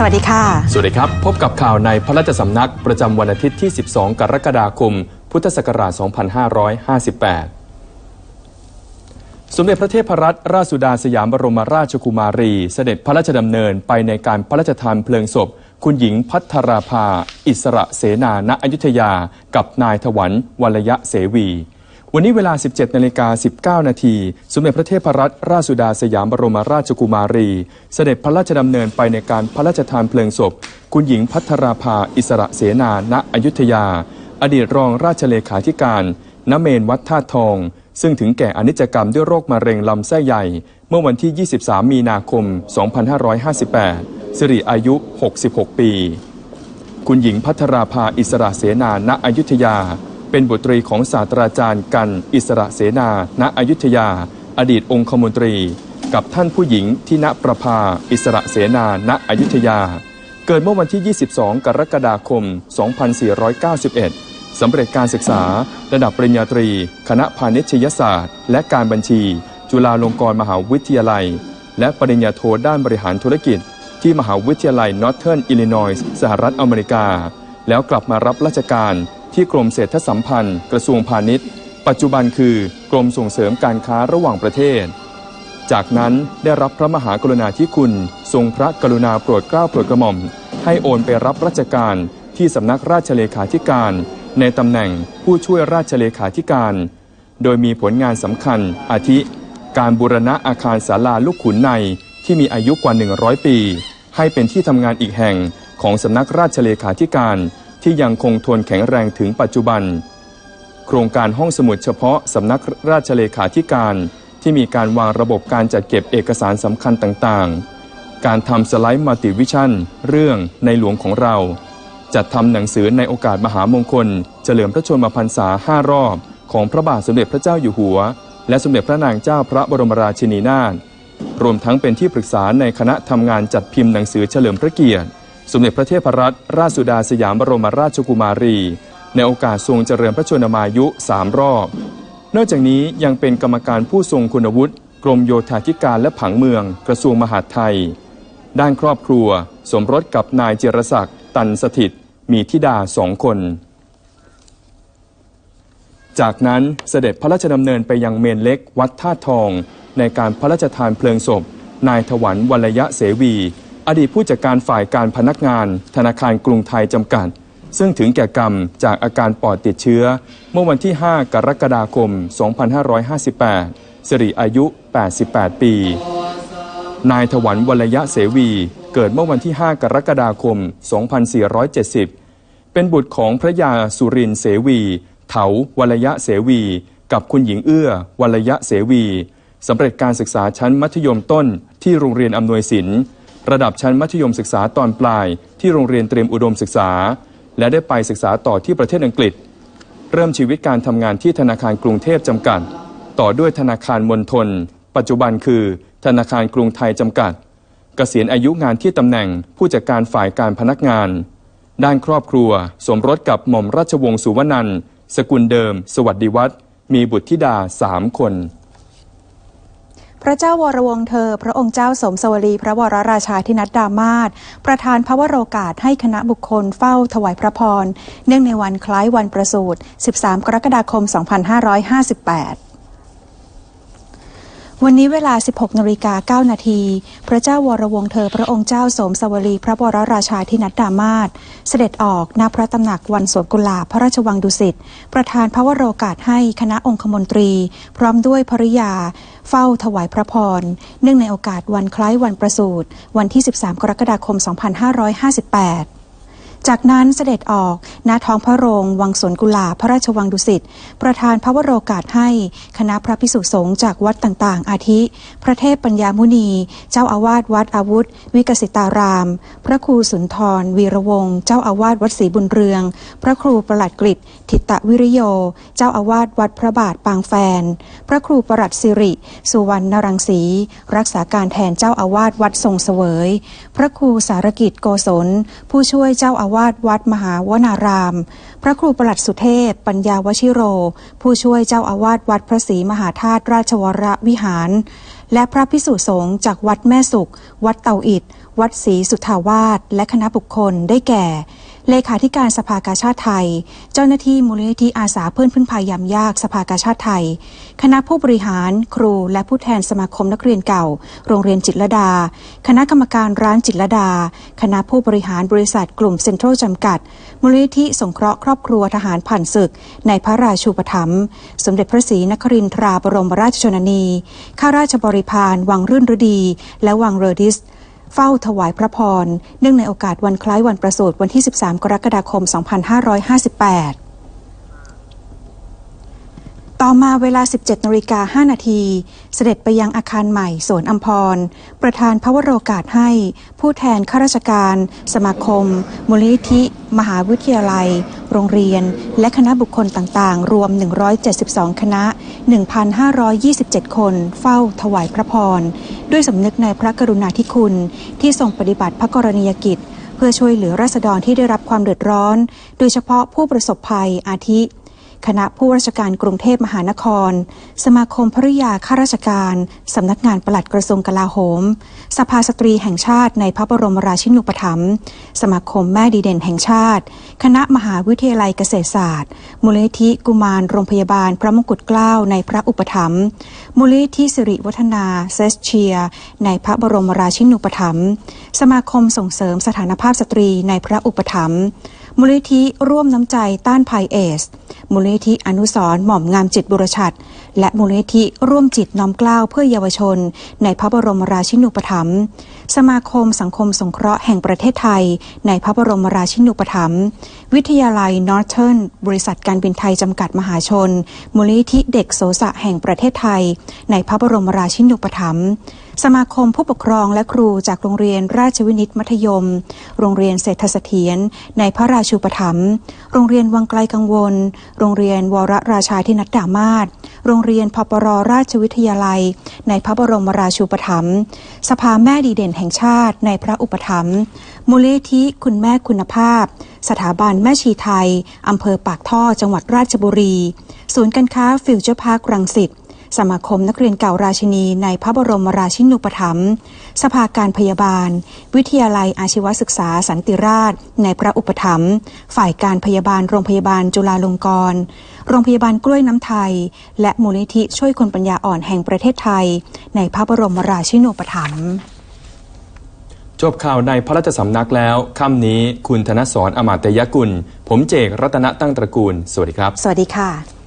สวัสดีค่ะ สวัสดีครับ พบกับข่าวในพระราชสำนักประจำวันอาทิตย์ที่ 12 กรกฎาคม พุทธศักราช 2558 สมเด็จพระเทพรัตนราชสุดาสยามบรมราชกุมารี เสด็จพระราชดำเนินไปในการพระราชทานเพลิงศพ คุณหญิงพัทราภา อิสระเสนาณอยุธยา กับนายถวันวัลยะเสวี วันนี้เวลา 17นาฬิกา19 นาที สมเด็จพระเทพรัตนราชสุดาสยามบรมราชกุมารี เสด็จพระราชดำเนินไปในการพระราชทานเพลิงศพ คุณหญิงพัทราภา อิสระเสนา ณ อยุธยา อดีตรองราชเลขาธิการ ณ เมนวัดท่าตุทอง ซึ่งถึงแก่อนิจกรรมด้วยโรคมะเร็งลำไส้ใหญ่ เมื่อวันที่ 23 มีนาคม 2558 สิริอายุ 66 ปี คุณหญิงพัทราภา อิสระเสนา ณ อยุธยา เป็นบุตรีของศาสตราจารย์กันอิสระเสนา ณอยุธยา อดีตองคมนตรี กับท่านผู้หญิงที่ณประภา อิสระเสนา ณอยุธยา เกิดเมื่อวันที่ 22 กรกฎาคม 2491 สำเร็จการศึกษา ระดับปริญญาตรี คณะพาณิชยศาสตร์ และการบัญชี จุฬาลงกรณ์มหาวิทยาลัย และปริญญาโทด้านบริหารธุรกิจ ที่มหาวิทยาลัยนอร์เทิร์นอิลลินอยส์สหรัฐอเมริกา แล้วกลับมารับราชการ ที่กรมเศรษฐสัมพันธ์ กระทรวงพาณิชย์ ปัจจุบันคือกรมส่งเสริมการค้าระหว่างประเทศ จากนั้นได้รับพระมหากรุณาธิคุณ ทรงพระกรุณาโปรดเกล้าโปรดกระหม่อม ให้โอนไปรับราชการที่สำนักราชเลขาธิการ ในตำแหน่งผู้ช่วยราชเลขาธิการ โดยมีผลงานสำคัญอาทิ การบูรณะอาคารศาลาลูกขุนในที่มีอายุกว่า 100 ปี ให้เป็นที่ทำงานอีกแห่งของสำนักราชเลขาธิการ ที่ยังคงทนแข็งแรงถึงปัจจุบัน โครงการห้องสมุดเฉพาะสำนักราชเลขาธิการที่มีการวางระบบการจัดเก็บเอกสารสำคัญต่างๆ การทำสไลด์มัลติวิชั่น เรื่องในหลวงของเรา จัดทำหนังสือในโอกาสมหามงคล เฉลิมพระชนมพรรษาห้ารอบ ของพระบาทสมเด็จพระเจ้าอยู่หัว และสมเด็จพระนางเจ้าพระบรมราชินีนาถรวมทั้งเป็นที่ปรึกษาในคณะทำงานจัดพิมพ์หนังสือเฉลิมพระเกียรติ สมเด็จพระเทพรัตนราชสุดาสยามบรมราชกุมารี ในโอกาสทรงเจริญพระชนมายุสามรอบ นอกจากนี้ยังเป็นกรรมการผู้ทรงคุณวุฒิกรมโยธาธิการและผังเมือง กระทรวงมหาดไทย ด้านครอบครัว สมรสกับนายเจรศักดิ์ตันสถิต มีธิดาสองคน จากนั้นเสด็จพระราชดำเนินไปยังเมนเล็กวัดท่าทอง ในการพระราชทานเพลิงศพ นายถวันวัลยะเสวี อดีตผู้จัดการฝ่ายการพนักงาน ธนาคารกรุงไทยจำกัด ซึ่งถึงแก่กรรมจากอาการปอดติดเชื้อ เมื่อวันที่ 5 กรกฎาคม 2558 สิริอายุ 88 ปี นายถวันวัลยะเสวี เกิดเมื่อวันที่ 5 กรกฎาคม 2470 เป็นบุตรของพระยาสุรินเสวี เถาวัลยะเสวี กับคุณหญิงเอื้อวัลยะเสวีสำเร็จการศึกษาชั้นมัธยมต้นที่โรงเรียนอำนวยศิลป์ ระดับชั้นมัธยมศึกษาตอนปลาย ที่โรงเรียนเตรียมอุดมศึกษา และได้ไปศึกษาต่อที่ประเทศอังกฤษ เริ่มชีวิตการทำงานที่ธนาคารกรุงเทพจำกัด ต่อด้วยธนาคารมณฑลปัจจุบันคือ ธนาคารกรุงไทยจำกัด เกษียณอายุงานที่ตำแหน่งผู้จัดการฝ่ายการพนักงาน ด้านครอบครัว สมรสกับหม่อมราชวงศ์สุวรรณันสกุลเดิม สวัสดิวัฒน์มีบุตรธิดาสามคน พระเจ้าวรวงเธอ พระองค์เจ้าสมสวรี พระวรราชาธินัดดามาศประธานพระวโรกาสให้คณะบุคคลเฝ้าถวายพระพร เนื่องในวันคล้ายวันประสูติ 13 กรกฎาคม 2558 วันนี้เวลา 16นาฬิกา9นาที พระเจ้าวรวงเธอพระองค์เจ้าสมสวรีพระวรราชาธินัดดามาศเสด็จออกณพระตำหนักวันสวนกุหลาบพระราชวังดุสิต ประธานพระวโรกาสให้คณะองคมนตรี พร้อมด้วยภริยา เฝ้าถวายพระพร เนื่องในโอกาสวันคล้ายวันประสูติวันที่ 13 กรกฎาคม 2558 จากนั้นเสด็จออกณท้องพระโรง วังสวนกุหลาพระราชวังดุสิต ประธานพระวโรกาสให้คณะพระพิสุสงฆ์จากวัดต่างๆ อาทิ พระเทพปัญญามุนี เจ้าอาวาสวัดอาวุธ วิกสิตาราม พระครูสุนทร วีระวงศ์เจ้าอาวาสวัดศรีบุญเรือง พระครูประหลัดกฤษทิตวิริโย เจ้าอาวาสวัดพระบาทปางแฟน พระครูประหลัดสิริ สุวรรณรังสี รักษาการแทนเจ้าอาวาสวัดทรงเสวย พระครูสารกิจโกศล ผู้ช่วยเจ้าอาวาสวัดมหาวนาราม พระครูประหลัดสุเทพ ปัญญาวชิโร ผู้ช่วยเจ้าอาวาสวัดพระศรีมหาธาตุราชวรวิหาร และพระพิสุสงฆ์จากวัดแม่สุข วัดเตาอิดวัดศรีสุทธาวาสและคณะบุคคลได้แก่ เลขาธิการสภากาชาติไทย เจ้าหน้าที่มูลนิธิอาสาเพื่อนพึ่งพายามยากสภากาชาติไทย คณะผู้บริหาร ครู และผู้แทนสมาคมนักเรียนเก่า โรงเรียนจิตรดา คณะกรรมการร้านจิตรดา คณะผู้บริหารบริษัทกลุ่มเซ็นทรัลจำกัด มูลนิธิสงเคราะห์ครอบครัวทหารผ่านศึก ในพระราชูปถัมภ์สมเด็จพระศรีนครินทราบรมราชชนนี ข้าราชบริพารวังรื่นฤดี และวังเรอดิส เฝ้าถวายพระพร เนื่องในโอกาสวันคล้ายวันประสูติวันที่ 13 กรกฎาคม 2558ต่อมาเวลา 17นาฬิกา5นาที เสด็จไปยังอาคารใหม่สวนอัมพร ประธานพระวโรกาสให้ ผู้แทนข้าราชการ สมาคม มูลนิธิ มหาวิทยาลัย รงเรียน และคณะบุคคลต่างๆ รวม 172 คณะ 1,527 คน เฝ้าถวายพระพร ด้วยสำนึกในพระกรุณาธิคุณ ที่ทรงปฏิบัติพระกรณียกิจ เพื่อช่วยเหลือราษฎรที่ได้รับความเดือดร้อน โดยเฉพาะผู้ประสบภัยอาทิ คณะผู้ราชการกรุงเทพมหานคร สมาคมภริยาข้าราชการ สำนักงานปลัดกระทรวงกลาโหม สภาสตรีแห่งชาติในพระบรมราชินูปถัมภ์สมาคมแม่ดีเด่นแห่งชาติ คณะมหาวิทยาลัยเกษตรศาสตร์ มูลนิธิกุมารโรงพยาบาลพระมงกุฎเกล้าในพระอุปถัมภ์มูลนิธิสิริวัฒนาเซสเชีย ในพระบรมราชินูปถัมภ์สมาคมส่งเสริมสถานภาพสตรีในพระอุปถัมภ์มูลนิธิร่วมน้ำใจต้านภัยเอส มูลนิธิอนุสร์หม่อมงามจิตบุรชัดและมูลนิธิร่วมจิตน้อมกล้าวเพื่อเยาวชน ในพระบรมราชินูปถัมภ์สมาคมสังคมสงเคราะห์แห่งประเทศไทย ในพระบรมราชินูปถัมภ์วิทยาลัยนอร์เทิร์นบริษัทการบินไทยจำกัดมหาชน มูลนิธิเด็กโสสะแห่งประเทศไทย ในพระบรมราชินูปถัมภ์ สมาคมผู้ปกครองและครูจากโรงเรียนราชวินิตมัธยม โรงเรียนเศรษฐเสถียรในพระราชูปถัมภ์โรงเรียนวังไกลกังวล โรงเรียนวรราชาธินัดดามาศโรงเรียนพปรราชวิทยาลัย ในพระบรมราชูปถัมภ์สภาแม่ดีเด่นแห่งชาติ ในพระอุปถัมภ์มูลนิธิคุณแม่คุณภาพ สถาบันแม่ชีไทยอำเภอปากท่อจังหวัดราชบุรี ศูนย์การค้าฟิวเจอร์พาร์ครังสิต สมาคมนักเรียนเก่าราชินีในพระบรมราชินูปถัมภ์สภาการพยาบาล วิทยาลัยอาชีวศึกษาสันติราช ในพระอุปถัมภ์ฝ่ายการพยาบาลโรงพยาบาลจุฬาลงกรณ์โรงพยาบาลกล้วยน้ำไทย และมูลนิธิช่วยคนปัญญาอ่อนแห่งประเทศไทย ในพระบรมราชินูปถัมภ์จบข่าวในพระราชสำนักแล้วค่ำนี้คุณธนสรอมาตยกุล ผมเจกรัตนตั้งตระกูล สวัสดีครับ สวัสดีค่ะ